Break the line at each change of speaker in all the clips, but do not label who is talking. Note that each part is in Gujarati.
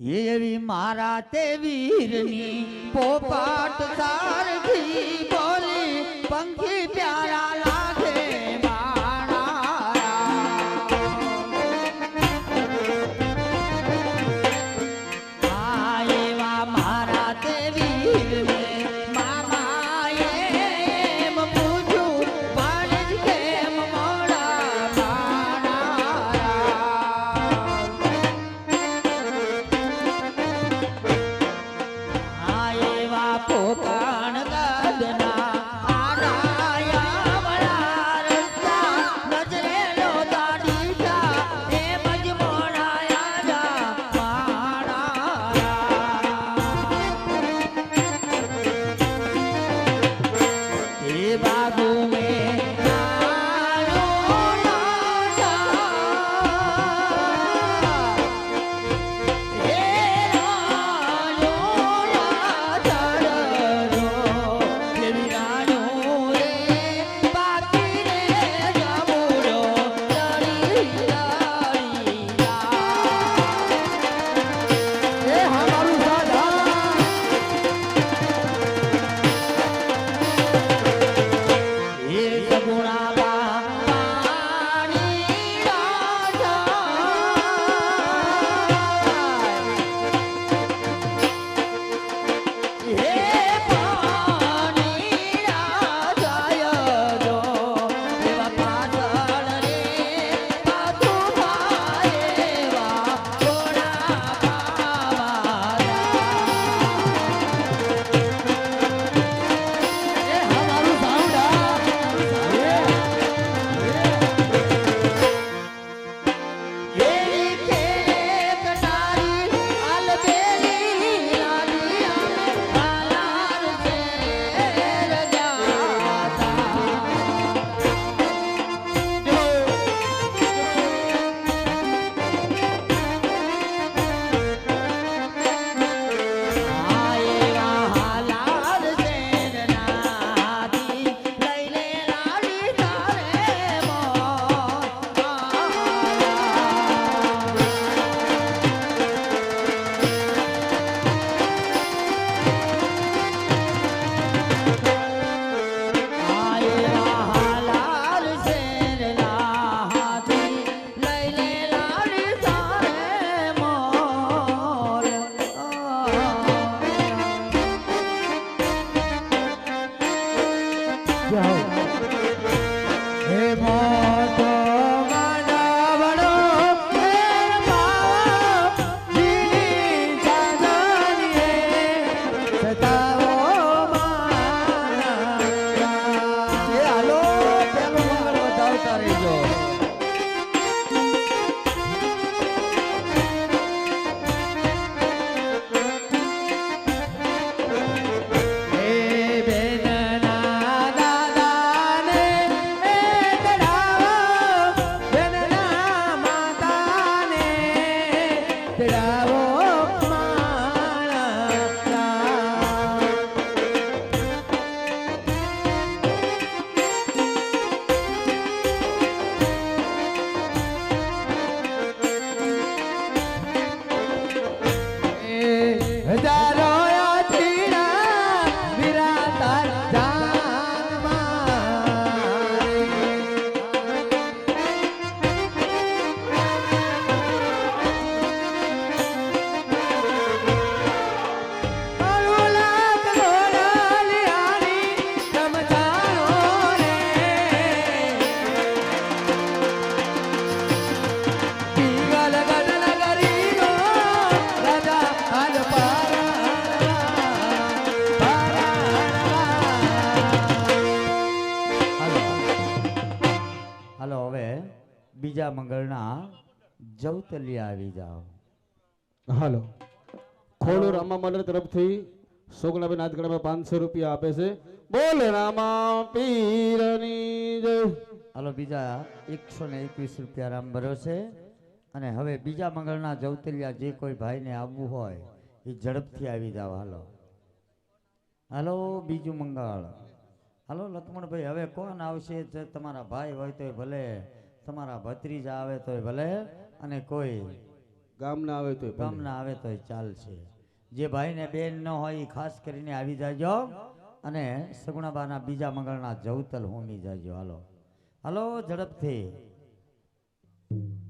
એવી મારા તે વીરની પોપાટ સારથી બોલી પંખી બીજા મંગળના જવતલિયા આવી જાઓ.
હાલો. ખોડો રામા મંડળ તરફથી સોગલાબેન આજ ગણામાં પાંચસો રૂપિયા આપે છે. બોલ રામા પીરની જય.
હાલો બીજા એકસો ને એકવીસ રૂપિયા રામ ભરો છે. અને હવે બીજા મંગળના જવતલિયા જે કોઈ ભાઈને આવવું હોય એ ઝડપથી આવી જાવ હાલો. હાલો બીજું મંગળ. હાલો લક્ષ્મણભાઈ હવે કોણ આવશે? તમારા ભાઈ હોય તો ભલે. તમારા ભત્રીજા આવે તોય ભલે અને કોઈ
ગામના આવે તોય
ગામના આવે તોય ચાલશે. જે ભાઈને બેન ન હોય એ ખાસ કરીને આવી જાજો અને સગુણાબાના બીજા મંગળના જવતલ હોમી જાજો. હાલો. હાલો ઝડપથી.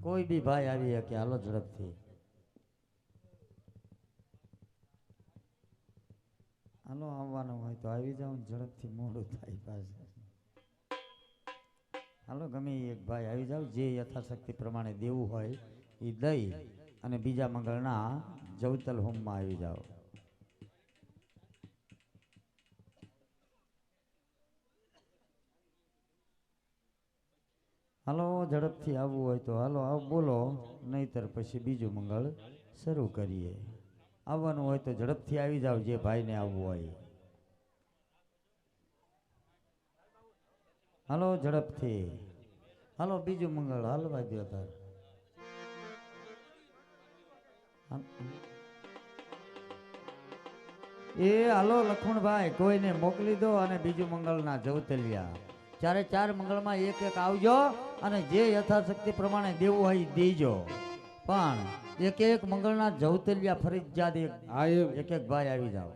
કોઈ બી ભાઈ આવી શકે હાલો ઝડપથી. હાલો આવવાનું હોય તો આવી જાઓ ઝડપથી મોડું થાય પાછું. હાલો, ગમે એક ભાઈ આવી જાવ, જે યથાશક્તિ પ્રમાણે દેવું હોય એ દઈ અને બીજા મંગળના જવતલ હોમમાં આવી જાઓ. હાલો, ઝડપથી આવવું હોય તો હાલો, આવ, બોલો, નહીતર પછી બીજું મંગળ શરૂ કરીએ. આવવાનું હોય તો ઝડપથી આવી જાવ જે ભાઈને આવવું હોય. હાલો ઝડપથી. હાલો બીજું મંગળ હાલવા દો તાર. એ હાલો લખુણભાઈ કોઈને મોકલી દો અને બીજું મંગળના જવતલિયા. ચારે ચાર મંગળમાં એક એક આવજો અને જે યથાશક્તિ પ્રમાણે દેવું હોય દેજો. પણ એક એક મંગળના જવતલિયા ફરજિયાત એક એક એક ભાઈ આવી જાઓ.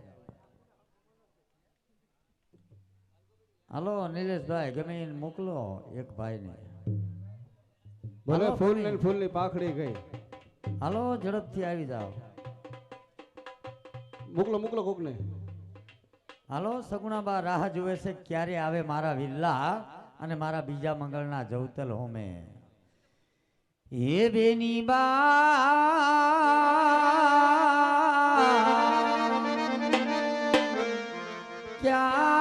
હાલો નિલેશભાઈ ગમે એને મોકલો એક ભાઈને.
ભલે ફૂલ ને ફૂલ ફૂલની પાખડી ગઈ.
હાલો ઝડપથી આવી જાઓ.
મોકલો મોકલો કોકને.
હાલો સગુણાબા રાહ જુએ છે ક્યારે આવે મારા વિલ્લા અને મારા બીજા મંગળના જવતલ હોમે. એ બેની બા ક્યાં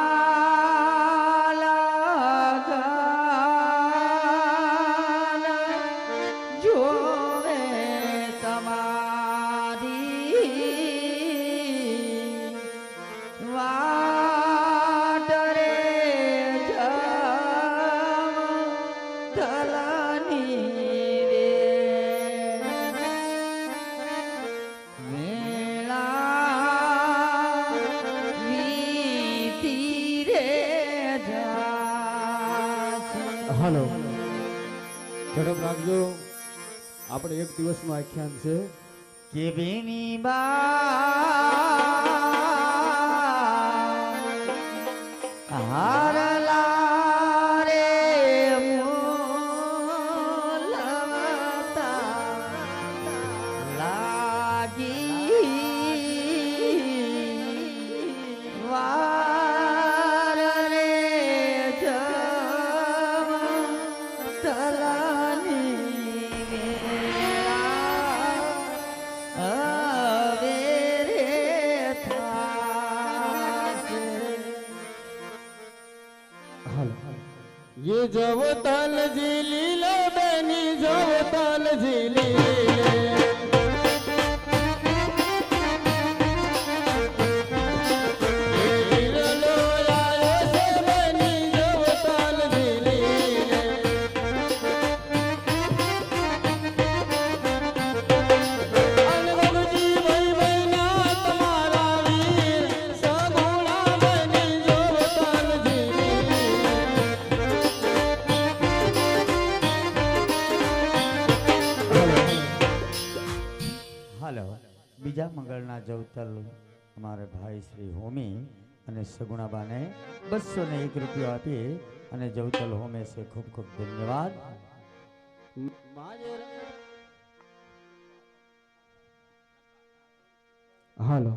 આપણે એક દિવસનું આખ્યાન છે
કે जवता અમારે ભાઈ શ્રી હોમી અને સગુણાબાને બસો ને એક રૂપિયો આપી અને જવતલ હોમે છે ખૂબ ખૂબ ધન્યવાદ.
હાલો.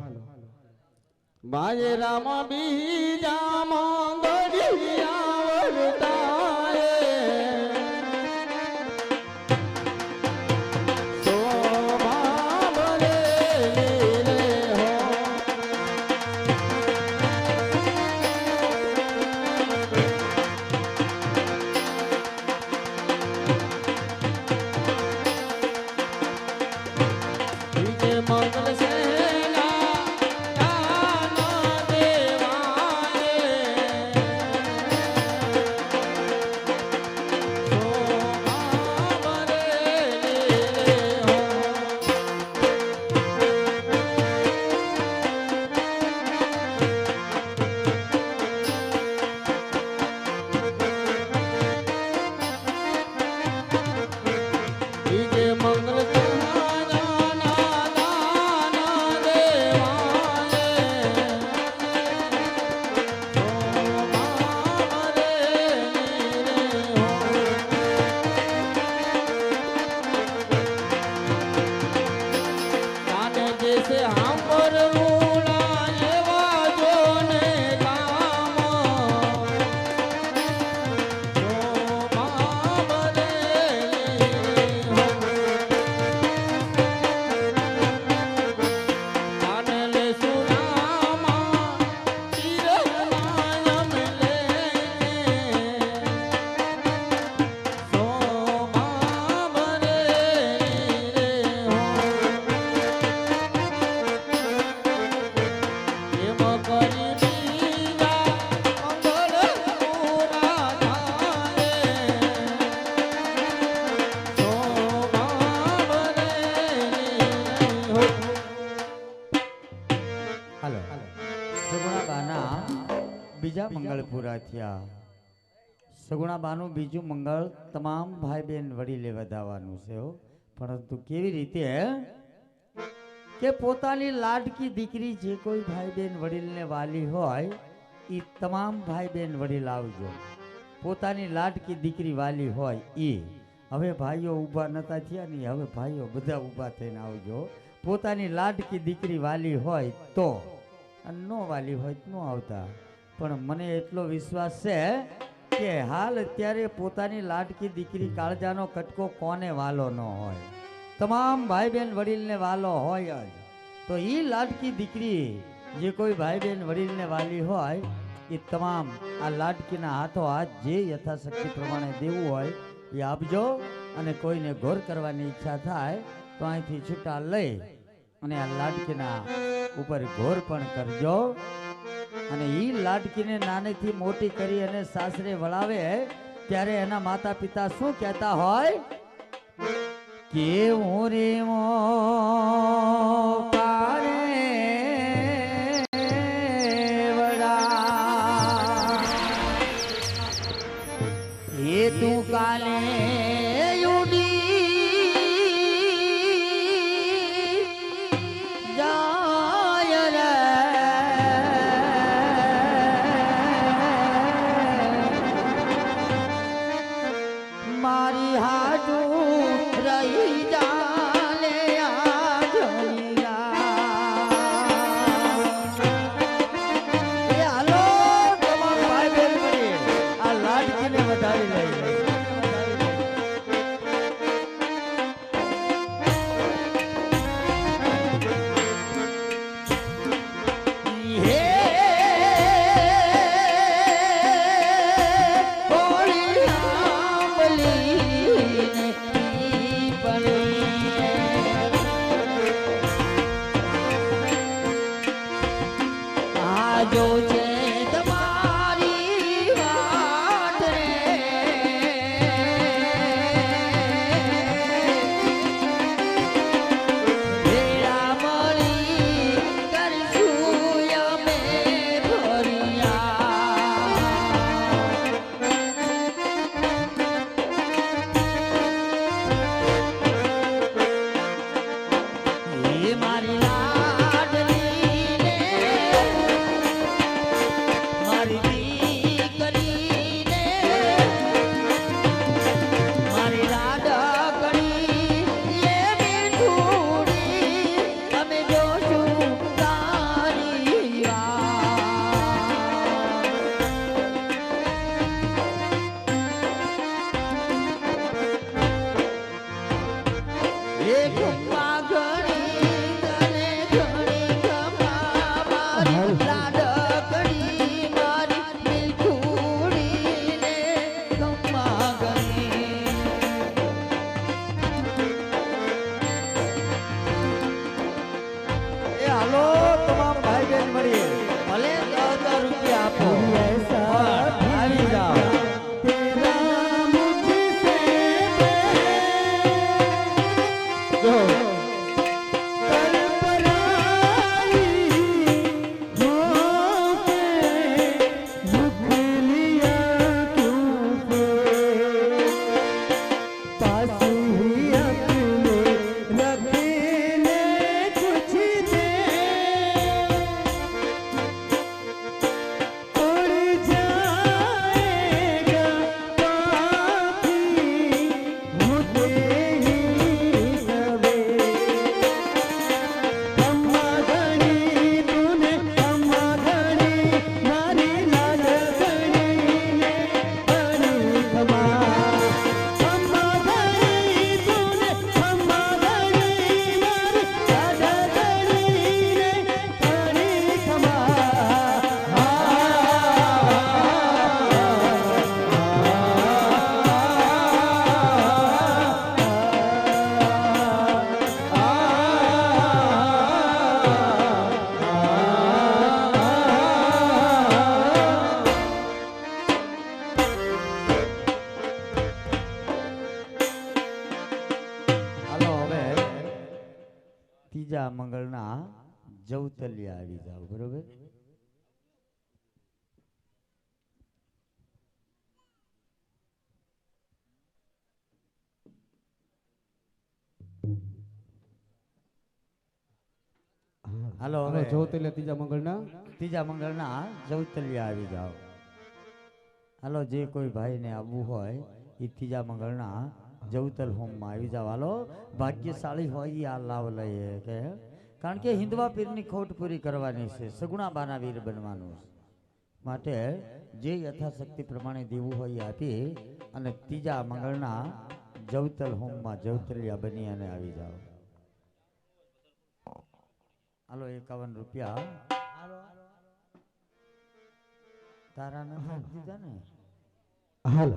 માય રામ બીજા મંગળી થયા.
સગુણાબાનું બીજું મંગળ તમામ ભાઈ બહેન વડીલે વધાવવાનું છે. પરંતુ કેવી રીતે કે પોતાની લાડકી દીકરી જે કોઈ ભાઈ બહેન વડીલને વાલી હોય એ તમામ ભાઈ બહેન વડીલ આવજો. પોતાની લાડકી દીકરી વાલી હોય એ હવે ભાઈઓ ઊભા નતા થયા ને હવે ભાઈઓ બધા ઊભા થઈને આવજો. પોતાની લાડકી દીકરી વાલી હોય તો, અને ન વાલી હોય તો ન આવતા. પણ મને એટલો વિશ્વાસ છે કે હાલ અત્યારે પોતાની લાડકી દીકરી કાળજાનો કટકો કોને વાલો ન હોય? તમામ ભાઈ બહેન વડીલને વાલો હોય જ. તો એ લાડકી દીકરી જે કોઈ ભાઈ બહેન વડીલને વાલી હોય એ તમામ આ લાડકીના હાથો હાથ જે યથાશક્તિ પ્રમાણે દેવું હોય એ આપજો અને કોઈને ઘોર કરવાની ઈચ્છા થાય, તો અહીંથી છૂટા લઈ અને આ લાડકીના ઉપર ઘોર પણ કરજો. અને એ લાડકીને નાનેથી મોટી કરી અને સાસરે વળાવે, ત્યારે એના માતા પિતા શું કહેતા હોય? કે હું રે મો આજો જવતલિયા આવી જાવ બરોબર? હાલો
હાલો
હવે
જવતલિયા ત્રીજા મંગળના?
ત્રીજા મંગળના જવતલિયા આવી જાવ હાલો જે કોઈ ભાઈને આવવું હોય એ ત્રીજા મંગળના જવતલ હોમમાં આવી જાવ હાલો, ભાગ્યશાળી હોય એ આ લાવ લઈએ કે કારણ કે હિન્દવા પીરની ખોટ પૂરી કરવાની છે સગુણા બાના વીર બનવાનું છે. માટે જે યથાશક્તિ પ્રમાણે દેવું હોય એ આપી અને ત્રીજા મંગળના જવતલ હોમમાં જવતલિયા બની અને આવી જાઓ. હાલો, એકાવન રૂપિયા. તારા ને
હાલ હાલ હાલો.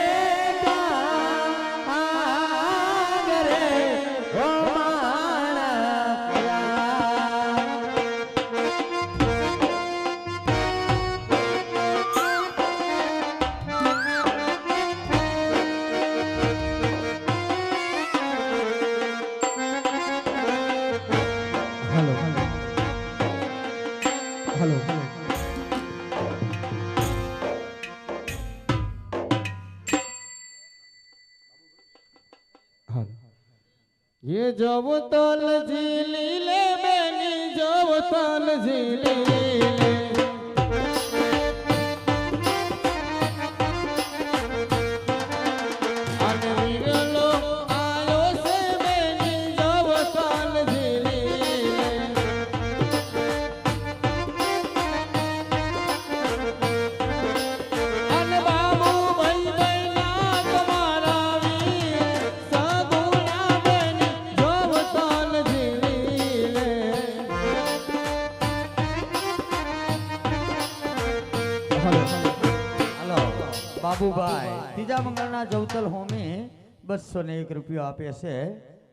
મંગળના જવતલ હોમે બસો ને એક રૂપિયો આપે છે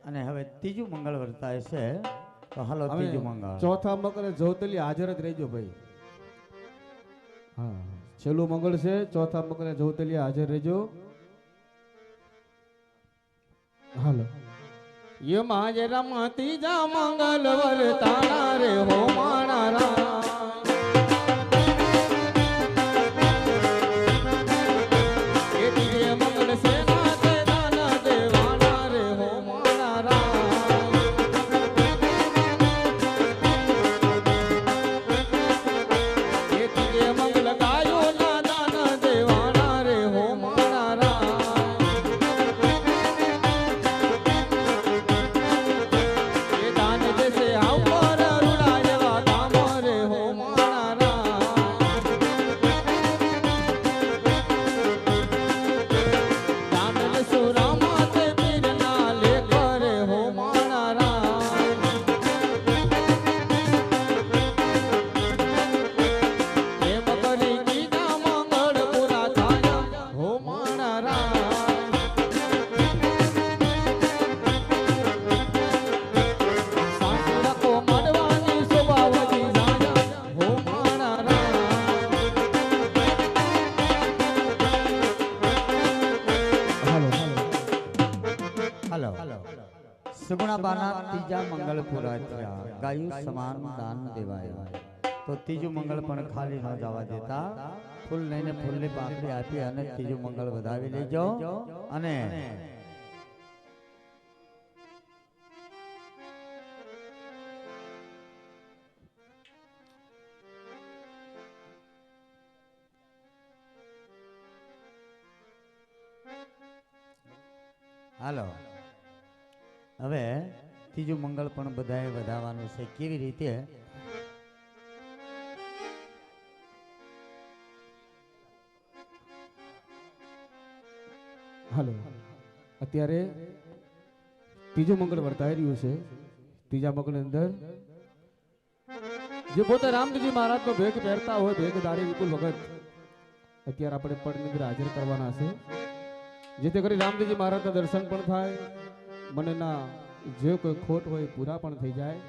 અને હવે ત્રીજું મંગળ વર્તાય છે. તો હાલો ત્રીજું મંગળ
ચોથા મંગળે જવતલી હાજર જ રહેજો ભાઈ. હા છેલ્લું મંગળ છે ચોથા મંગળે જોતલી હાજર રહેજો. હાલો. યમાજ રમતી જા મંગલ વર્તાના રે હો
સુગુણા બાના ત્રીજા મંગળ પૂરા થયા. ગાયું સમાન દાન દેવાય. તો ત્રીજું મંગળ પણ ખાલી ન જવા દેતા. ફૂલ લઈને ફૂલની પાંખડી આપી અને ત્રીજું મંગળ વધાવી લેજો અને હાલો. હવે ત્રીજું મંગળ પણ બધાએ વધાવવાનું છે. કેવી રીતે?
હાલો. અત્યારે ત્રીજું મંગળ વર્તાઈ રહ્યું છે. ત્રીજા મંગળની અંદર જે પોતે રામજી મહારાજનો ભેગ પહેરતા હોય ભેગ દાડી વિપુલ વખત અત્યારે આપણે પડની અંદર હાજર કરવાના છે. જેથી કરી રામજી મહારાજના દર્શન પણ થાય. મનના જે કોઈ ખોટ હોય પૂરા પણ થઈ જાય.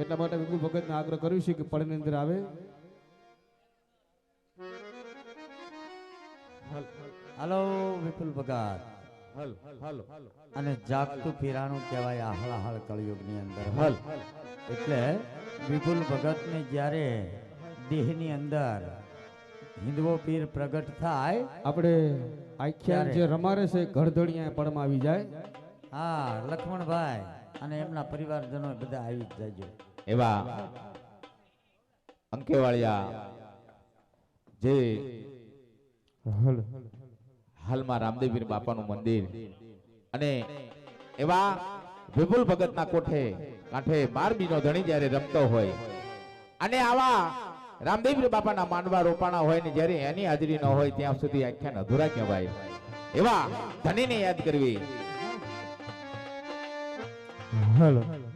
એટલા માટે વિપુલ ભગતને આગ્રહ કર્યું છે કે પડની અંદર આવે.
હાલો વિપુલ ભગત. અને જાગતું ફિરાણું કહેવાય આહળાહળ હળાહળ કળયુગની અંદર.
હલ.
એટલે વિપુલ ભગતને જ્યારે દેહની અંદર હિંદવો પીર પ્રગટ થાય
આપણે આખ્યા જે રમારે છે ગળધડિયા પડમાં આવી જાય.
હા લક્ષ્મણભાઈ અને એમના પરિવારજનો બધા આવી જ જાજો.
એવા અંકેવાળિયા જે હાલમાં રામદેવીર બાપાનું મંદિર અને એવા વિપુલ ભગતના કોઠે કાંઠે બારમીનો ધણી જ્યારે રમતો હોય અને આવા રામદેવીર બાપાના માંડવા રોપાણા હોય ને જ્યારે એની હાજરી ન હોય ત્યાં સુધી આખ્યાન અધૂરા કહેવાય. એવા ધણીને યાદ કરવી.
હલ